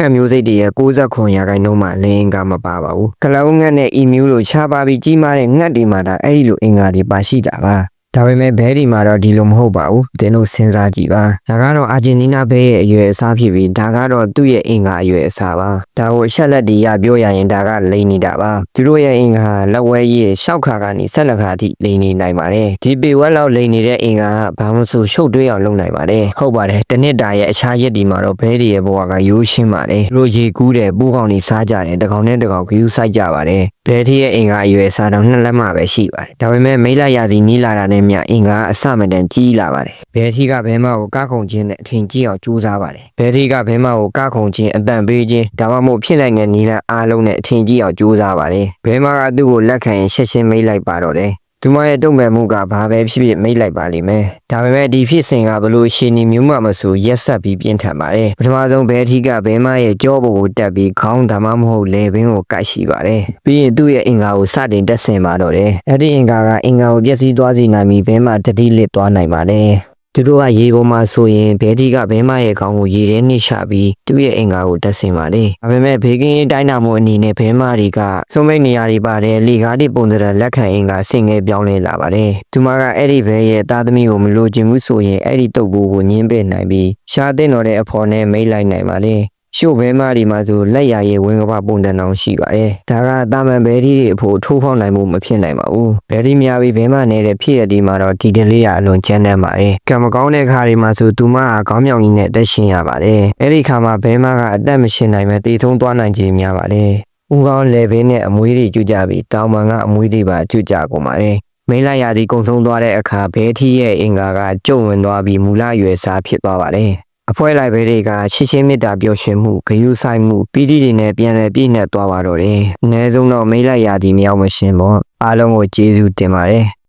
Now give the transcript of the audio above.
ငှက်မျိုးစိတ်တွေရဲ့69ရာခိုင်နှုန်းမှလင်းအင်္ဂါမပါပါဘူးကလောင်ငှက်နဲ့အီမျိုးလိုခြားပါပြီးကြီးမားတဲ့ငှက်တွေမှာဒါအဲ့ဒီလိုအင်္ဂါတွေပါရှိတာပါ ဒါပေမဲ့ဘဲဒီမှာတော့ဒီလိုမဟုတ်ပါဘူး။တင်းတို့စဉ်းစားကြည့်ပါ။ဒါကတော့အာဂျင်တီးနားဘဲရဲ့အရွယ်အစားဖြစ်ပြီးဒါကတော့သူ့ရဲ့အင်္ဂါအရွယ်အစားပါ။ဒါကိုအချက်လက်တွေရပြောရရင်ဒါကလိန်နေတာပါ။သူတို့ရဲ့အင်္ဂါလက်ဝဲကြီးရဲ့ရှောက်ခါကနေဆက်လက်ခါအထိလိန်နေနိုင်ပါတယ်။ဒီပေဝက်လောက်လိန်နေတဲ့အင်္ဂါကဘာမှမဆိုရှုပ်တွေးအောင်လုပ်နိုင်ပါတယ်။ဟုတ်ပါတယ်။တနစ်တာရဲ့အခြားရက်ဒီမှာတော့ဘဲဒီရဲ့ဘဝကရိုးရှင်းပါတယ်။သူတို့ရေကူးတယ်ပိုးကောင်တွေစားကြတယ်တကောင်နဲ့တကောင်ခ ्यू ဆိုင်ကြပါတယ်။ဘဲဒီရဲ့အင်္ဂါအရွယ်စားတော့နှစ်လက်မှပဲရှိပါတယ်။ဒါပေမဲ့မိလာရာစီနီးလာတာနဲ့မြအင်္ဂါအစမတန်ကြီးလာပါတယ်။ဘဲဒီကဘဲမကိုကားခုံခြင်းနဲ့အထင်ကြီးအောင်ကြိုးစားပါတယ်။ဘဲဒီကဘဲမကိုကားခုံခြင်းအတန်ပေးခြင်းဒါမှမဟုတ်ဖြစ်နိုင်တဲ့နီးလန်းအားလုံးနဲ့အထင်ကြီးအောင်ကြိုးစားပါတယ်။ဘဲမကသူ့ကိုလက်ခံရင်ရှက်ရှင်းမိတ်လိုက်ပါတော့တယ်။ သူမရဲ့တုံ့ပြန်မှုကဘာပဲဖြစ်ဖြစ်မိတ်လိုက်ပါလိမ့်မယ်။ဒါပေမဲ့ဒီဖြစ်စဉ်ကဘလို့ရှင်နီမျိုးမှမဆိုရက်ဆက်ပြီးပြင်းထန်ပါတယ်။ပထမဆုံးဘဲထီကဘဲမရဲ့ကြောပေါ်ကိုတက်ပြီးခေါင်းဒါမှမဟုတ်လေဘင်းကိုကိုက်ရှိပါတယ်။ပြီးရင်သူ့ရဲ့အင်္ဂါကိုစတင်တက်ဆင်ပါတော့တယ်။အဲ့ဒီအင်္ဂါကအင်္ဂါကိုပြည့်စည်သွားစေနိုင်ပြီးဘဲမတတိလစ်သွားနိုင်ပါတယ်။ သူတို့ကရေပေါ်မှာဆိုရင်ဘဲဒီကဘဲမရဲ့ခေါင်းကိုရေထဲနှိချပြီးသူ့ရဲ့အင်္ဂါကိုတက်ဆင်ပါလေ။ဒါပေမဲ့ဘေကင်းရေးတိုင်းနာမှုအနေနဲ့ဘဲမတွေကစုံမိတ်နေရာတွေပါတယ်လေကားတွေပုံစံလက်ခံအင်္ဂါဆင်ငယ်ပြောင်းလဲလာပါတယ်။သူမကအဲ့ဒီဘဲရဲ့သားသမီးကိုမလိုချင်ဘူးဆိုရင်အဲ့ဒီတုပ်ဘူးကိုညှင်းပယ်နိုင်ပြီးရှားတဲ့တော်တဲ့အဖော်နဲ့မိတ်လိုက်နိုင်ပါလေ။ ရှို့ဘဲမဒီမှာဆိုလက်ရရဲ့ဝင်းကပပုံတန်အောင်ရှိပါတယ်။ဒါကတာမန်ဘဲဒီတွေအဖို့ထိုးဖောက်နိုင်မှုမဖြစ်နိုင်ပါဘူး။ဘဲဒီများပြီးဘဲမနေတဲ့ဖြစ်ရဒီမှာတော့ဒီတလေးရအလွန်ချမ်းတမ်းပါတယ်။ကံမကောင်းတဲ့ခါဒီမှာဆိုသူမကခေါင်းမြောင်ကြီးနဲ့အသက်ရှင်ရပါတယ်။အဲ့ဒီခါမှာဘဲမကအသက်မရှင်နိုင်ပဲတည်ထုံးသွားနိုင်ခြင်းများပါတယ်။ဦးကောင်းလေဘင်းနဲ့အမွေးတွေကျွကြပြီးတောင်ပန်ကအမွေးတွေပါကျွကြကုန်ပါတယ်။မိလာရာဒီကုံဆုံးသွားတဲ့အခါဘဲထီရဲ့အင်္ဂါကကျုံဝင်သွားပြီးမူလရွယ်စားဖြစ်သွားပါတယ်။ အဖွဲလိုက်ဘဲတွေကရှင်းရှင်းမေတ္တာပြောရှင်မှုဂရုစိုက်မှုပီတိတွေနဲ့ပြန်လည်ပြည့်နှက်သွားပါတော့တယ်။အနည်းဆုံးတော့မိလိုက်ရာဒီမရောက်မရှင်ပေါ့အားလုံးကိုကျေးဇူးတင်ပါတယ်။